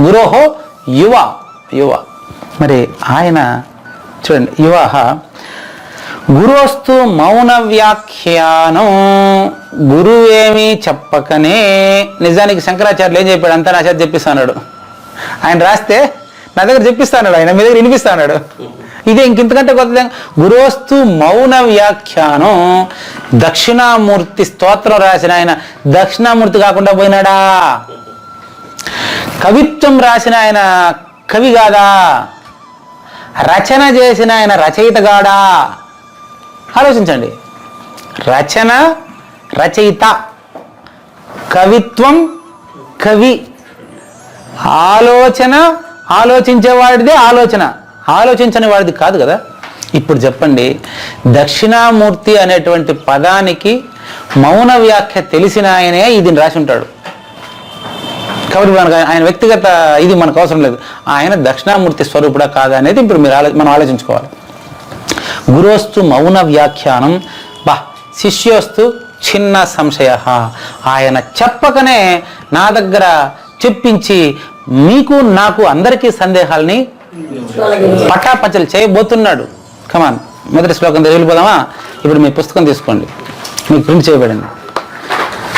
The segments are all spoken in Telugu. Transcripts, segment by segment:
గురోహో యువ యువ. మరి ఆయన చూడండి యువ. గురోస్తు మౌన వ్యాఖ్యానం. గురువు ఏమీ చెప్పకనే. నిజానికి శంకరాచార్యులు ఏం చెప్పాడు? అంతా నా చేత చెప్పిస్తాడు ఆయన రాస్తే నా దగ్గర చెప్పిస్తాడు ఆయన మీ దగ్గర వినిపిస్తాడు ఇదే ఇంకింతకంటే కొత్త గురోస్తు మౌన వ్యాఖ్యానం. దక్షిణామూర్తి స్తోత్రం రాసిన ఆయన దక్షిణామూర్తి కాకుండా పోయినాడా? కవిత్వం రాసిన ఆయన కవి కాదా రచన చేసిన ఆయన రచయిత కాడా ఆలోచించండి. రచన రచయిత కవిత్వం కవి. ఆలోచన ఆలోచించేవాడిదే ఆలోచన. ఆలోచించని వాడిది కాదు కదా? ఇప్పుడు చెప్పండి. దక్షిణామూర్తి అనేటువంటి పదానికి మౌన వ్యాఖ్య తెలిసిన ఆయనే ఇది రాసి ఉంటాడు. కాబట్టి మనకు ఆయన వ్యక్తిగత ఇది మనకు అవసరం లేదు. ఆయన దక్షిణామూర్తి స్వరూపుడా కాదా అనేది ఇప్పుడు మీరు ఆలో మనం ఆలోచించుకోవాలి. గురోస్తు మౌన వ్యాఖ్యానం. బా శిష్యోస్తు చిన్న సంశయ. ఆయన చెప్పకనే నా దగ్గర చెప్పించి మీకు నాకు అందరికీ సందేహాల్ని పటాపచలు చేయబోతున్నాడు. కమాన్ మొదటి శ్లోకం దగ్గరికి వెళ్ళిపోదామా? ఇప్పుడు మీ పుస్తకం తీసుకోండి. మీకు ప్రింట్ చేయబడింది.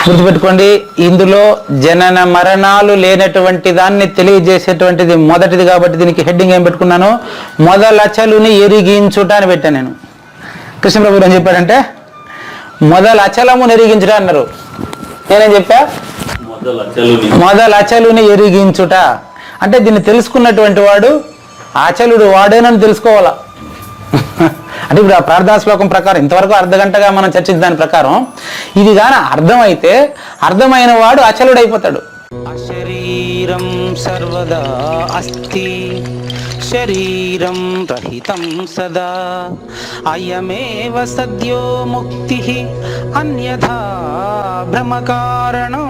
గుర్తుపెట్టుకోండి ఇందులో జనన మరణాలు లేనటువంటి దాన్ని తెలియజేసేటువంటిది మొదటిది కాబట్టి దీనికి హెడ్డింగ్ ఏం పెట్టుకున్నాను? మొదలచలుని ఎరిగించుట అని పెట్టాను నేను. కృష్ణప్రభు ఏం చెప్పాడంటే మొదలచలము ఎరిగించుట అన్నారు. నేనేం చెప్పా? మొదలు అచలుని. మొదలచలుని ఎరిగించుట. అంటే దీన్ని తెలుసుకున్నటువంటి వాడు ఆచలుడు వాడేనని తెలుసుకోవాలా? అంటే ఇప్పుడు ఆ ప్రార్థనా శ్లోకం ప్రకారం ఇంతవరకు అర్ధ గంటగా మనం చర్చించిన దాని ప్రకారం ఇది గాన అర్థమైతే అర్థమైన వాడు అచలుడైపోతాడు. అశరీరం సర్వదా అస్థి శరీరం రహితం సదా. అయమేవ సద్యో ముక్తి అన్యథా భ్రమకారణం.